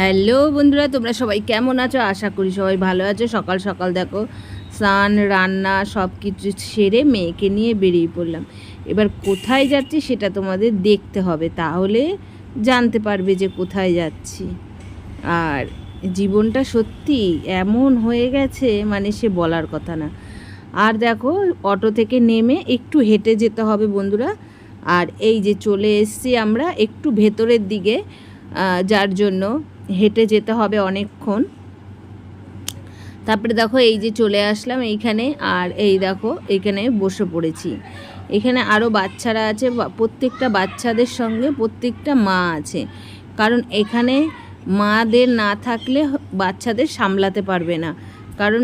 Hello বন্ধুরা, তোমরা সবাই কেমন আছো? আশা করি সবাই ভালো আছো। সকাল সকাল দেখো, স্নান, রান্না সব কিছু সেরে মেয়েকে নিয়ে বেরিয়ে পড়লাম। এবার কোথায় যাচ্ছি সেটা তোমাদের দেখতে হবে, তাহলে জানতে পারবে যে কোথায় যাচ্ছি। আর জীবনটা সত্যি এমন হয়ে গেছে মানে সে বলার কথা না। আর দেখো, অটো থেকে নেমে একটু হেঁটে যেতে হবে বন্ধুরা। আর এই যে চলে এসছি আমরা একটু ভেতরের দিকে যার জন্য হেঁটে যেতে হবে অনেকক্ষণ। তারপরে দেখো এই যে চলে আসলাম এইখানে, আর এই দেখো এখানে বসে পড়েছি। এখানে আরও বাচ্চারা আছে প্রত্যেকটা বাচ্চাদের সঙ্গে প্রত্যেকটা মা আছে। কারণ এখানে মাদের না থাকলে বাচ্চাদের সামলাতে পারবে না। কারণ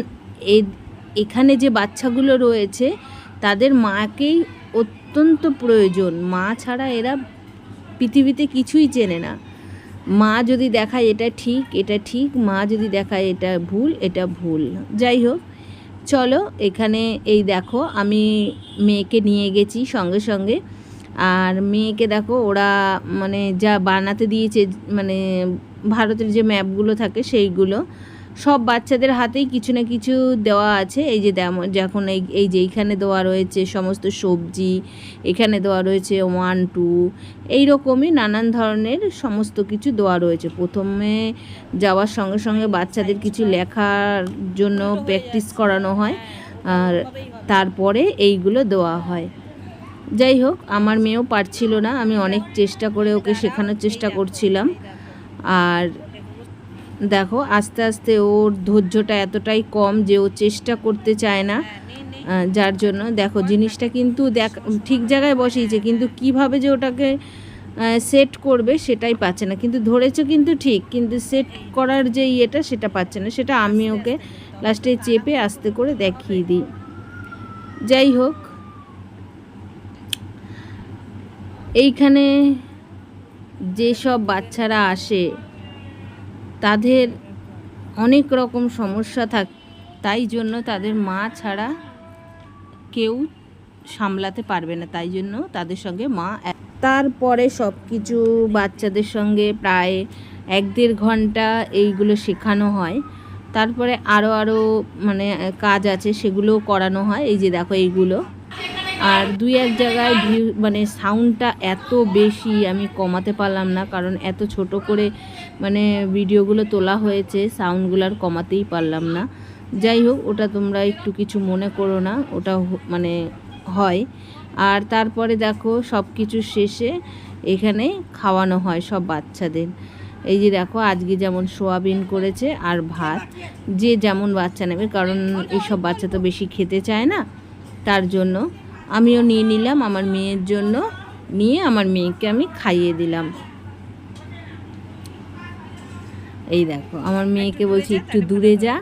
এখানে যে বাচ্চাগুলো রয়েছে, তাদের মাকেই অত্যন্ত প্রয়োজন। মা ছাড়া এরা পৃথিবীতে কিছুই চেনে না। মা যদি দেখায় এটা ঠিক এটা ঠিক, মা যদি দেখায় এটা ভুল এটা ভুল। যাই হোক, চলো এখানে এই দেখো, আমি মেয়েকে নিয়ে গেছি সঙ্গে সঙ্গে। আর মেয়েকে দেখো, ওরা মানে যা বানাতে দিয়েছে মানে ভারতের যে ম্যাপগুলো থাকে সেইগুলো। সব বাচ্চাদের হাতেই কিছু না কিছু দেওয়া আছে। এই যে যেমন যখন এই এই যে এইখানে দেওয়া রয়েছে সমস্ত সবজি এখানে দেওয়া রয়েছে ওয়ান টু এই রকমই নানান ধরনের সমস্ত কিছু দেওয়া রয়েছে। প্রথমে যাওয়ার সঙ্গে সঙ্গে বাচ্চাদের কিছু লেখার জন্য প্র্যাকটিস করানো হয়। আর তারপরে এইগুলো দেওয়া হয়। যাই হোক আমার মেয়েও পারছিল না। আমি অনেক চেষ্টা করে ওকে শেখানোর চেষ্টা করছিলাম। আর দেখো আস্তে আস্তে ওর ধৈর্যটা এতটাই কম যে ও চেষ্টা করতে চায় না। যার জন্য দেখো জিনিসটা কিন্তু দেখ ঠিক জায়গায় বসিয়েছে কিন্তু কীভাবে যে ওটাকে সেট করবে সেটাই পাচ্ছে না। কিন্তু ধরেছে কিন্তু ঠিক কিন্তু সেট করার যে ইয়েটা সেটা পাচ্ছে না। সেটা আমি ওকে লাস্টে চেপে আস্তে করে দেখিয়ে দিই। যাই হোক এইখানে যেসব বাচ্চারা আসে তাদের অনেক রকম সমস্যা থাক, তাই জন্য তাদের মা ছাড়া কেউ সামলাতে পারবে না, তাই জন্য তাদের সঙ্গে মা তারপরে সব কিছু বাচ্চাদের সঙ্গে প্রায় এক দেড় ঘণ্টা এইগুলো শেখানো হয়। তারপরে আরও আরও মানে কাজ আছে, সেগুলোও করানো হয়। এই যে দেখো এইগুলো। আর দুই এক জায়গায় ভিউ মানে সাউন্ডটা এত বেশি আমি কমাতে পারলাম না, কারণ এত ছোট করে মানে ভিডিওগুলো তোলা হয়েছে সাউন্ডগুলো আর কমাতেই পারলাম না। যাই হোক, ওটা তোমরা একটু কিছু মনে করো না, ওটা মানে হয়। আর তারপরে দেখো সব কিছু শেষে এখানে খাওয়ানো হয় সব বাচ্চাদের। এই যে দেখো, আজকে যেমন সোয়াবিন করেছে আর ভাত, যে যেমন বাচ্চা নেবে, কারণ এইসব বাচ্চা তো বেশি খেতে চায় না, তার জন্য আমিও নিয়ে নিলাম আমার মেয়ের জন্য নিয়ে আমার মেয়েকে আমি খাইয়ে দিলাম। এই দেখো আমার মেয়েকে বলছি একটু দূরে যা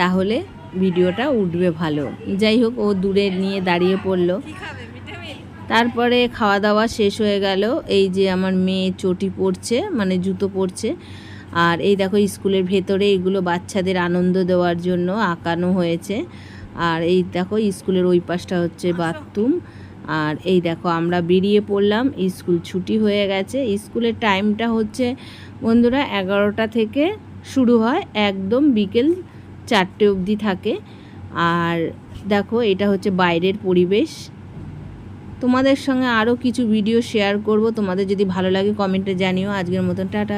তাহলে ভিডিওটা উঠবে ভালো। যাই হোক ও দূরে নিয়ে দাঁড়িয়ে পড়ল। তারপরে খাওয়া দাওয়া শেষ হয়ে গেল। এই যে আমার মেয়ে চটি পড়ছে মানে জুতো পরছে। আর এই দেখো স্কুলের ভেতরে এগুলো বাচ্চাদের আনন্দ দেওয়ার জন্য আঁকানো হয়েছে। আর এই দেখো স্কুলের ওই পাশটা হচ্ছে বাথরুম। আর এই দেখো আমরা বেরিয়ে পড়লাম স্কুল ছুটি হয়ে গেছে। স্কুলের টাইমটা হচ্ছে বন্ধুরা এগারোটা থেকে শুরু হয় একদম বিকেল চারটে অবধি থাকে। আর দেখো এটা হচ্ছে বাইরের পরিবেশ। তোমাদের সঙ্গে আরও কিছু ভিডিও শেয়ার করব। তোমাদের যদি ভালো লাগে কমেন্টে জানিও। আজকের মতন টাটা।